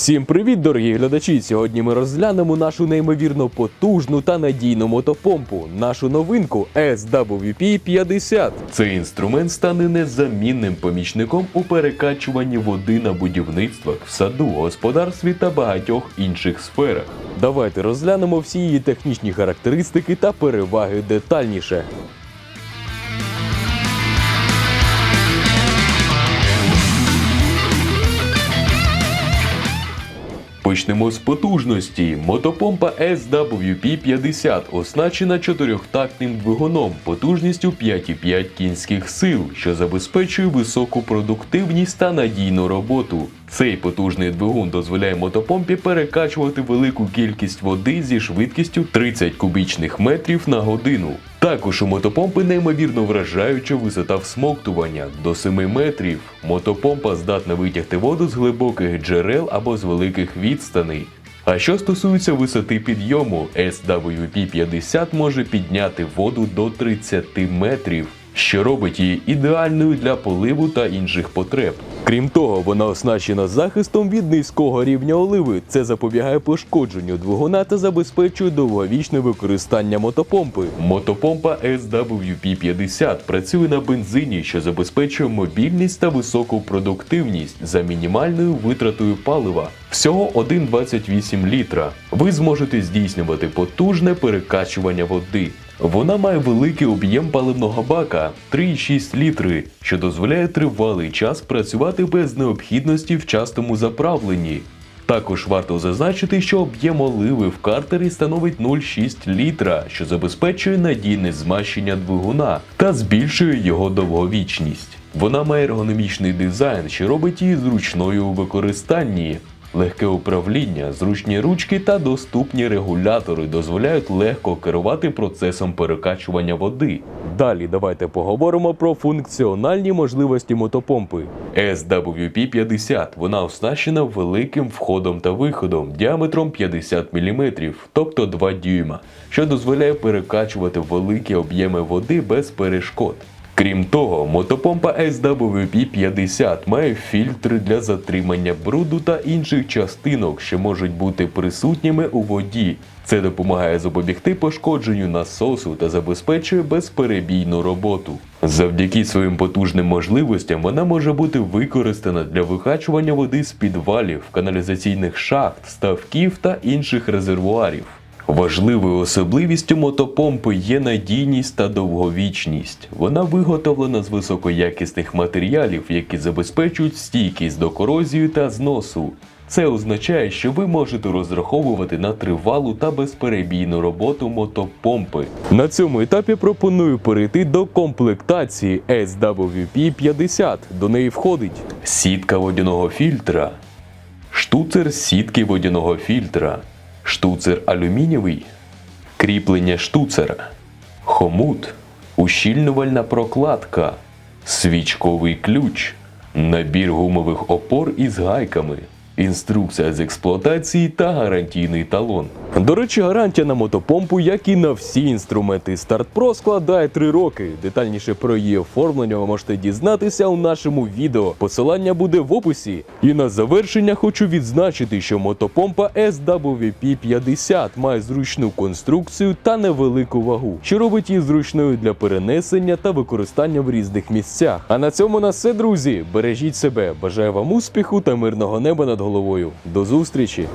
Всім привіт, дорогі глядачі! Сьогодні ми розглянемо нашу неймовірно потужну та надійну мотопомпу, нашу новинку SWP 50. Цей інструмент стане незамінним помічником у перекачуванні води на будівництвах, в саду, господарстві та багатьох інших сферах. Давайте розглянемо всі її технічні характеристики та переваги детальніше. Почнемо з потужності. Мотопомпа SWP-50 оснащена чотирьохтактним двигуном потужністю 5,5 кінських сил, що забезпечує високу продуктивність та надійну роботу. Цей потужний двигун дозволяє мотопомпі перекачувати велику кількість води зі швидкістю 30 кубічних метрів на годину. Також у мотопомпи неймовірно вражаюча висота всмоктування до 7 метрів. Мотопомпа здатна витягти воду з глибоких джерел або з великих відстаней. А що стосується висоти підйому, SWP-50 може підняти воду до 30 метрів, що робить її ідеальною для поливу та інших потреб. Крім того, вона оснащена захистом від низького рівня оливи. Це запобігає пошкодженню двигуна та забезпечує довговічне використання мотопомпи. Мотопомпа SWP-50 працює на бензині, що забезпечує мобільність та високу продуктивність за мінімальною витратою палива. Всього 1,28 літра. Ви зможете здійснювати потужне перекачування води. Вона має великий об'єм паливного бака 3,6 літри, що дозволяє тривалий час працювати без необхідності в частому заправленні. Також варто зазначити, що об'єм оливи в картері становить 0,6 літра, що забезпечує надійне змащення двигуна та збільшує його довговічність. Вона має ергономічний дизайн, що робить її зручною у використанні. Легке управління, зручні ручки та доступні регулятори дозволяють легко керувати процесом перекачування води. Далі давайте поговоримо про функціональні можливості мотопомпи. SWP-50 вона оснащена великим входом та виходом діаметром 50 мм, тобто 2 дюйма, що дозволяє перекачувати великі об'єми води без перешкод. Крім того, мотопомпа SWP-50 має фільтри для затримання бруду та інших частинок, що можуть бути присутніми у воді. Це допомагає запобігти пошкодженню насосу та забезпечує безперебійну роботу. Завдяки своїм потужним можливостям вона може бути використана для викачування води з підвалів, каналізаційних шахт, ставків та інших резервуарів. Важливою особливістю мотопомпи є надійність та довговічність. Вона виготовлена з високоякісних матеріалів, які забезпечують стійкість до корозії та зносу. Це означає, що ви можете розраховувати на тривалу та безперебійну роботу мотопомпи. На цьому етапі пропоную перейти до комплектації SWP-50. До неї входить сітка водяного фільтра, штуцер сітки водяного фільтра, штуцер алюмінієвий, кріплення штуцера, хомут, ущільнювальна прокладка, свічковий ключ, набір гумових опор із гайками. Інструкція з експлуатації та гарантійний талон. До речі, гарантія на мотопомпу, як і на всі інструменти Start Pro, складає 3 роки. Детальніше про її оформлення ви можете дізнатися у нашому відео. Посилання буде в описі. І на завершення хочу відзначити, що мотопомпа SWP-50 має зручну конструкцію та невелику вагу, що робить її зручною для перенесення та використання в різних місцях. А на цьому на все, друзі. Бережіть себе. Бажаю вам успіху та мирного неба над головою. До зустрічі!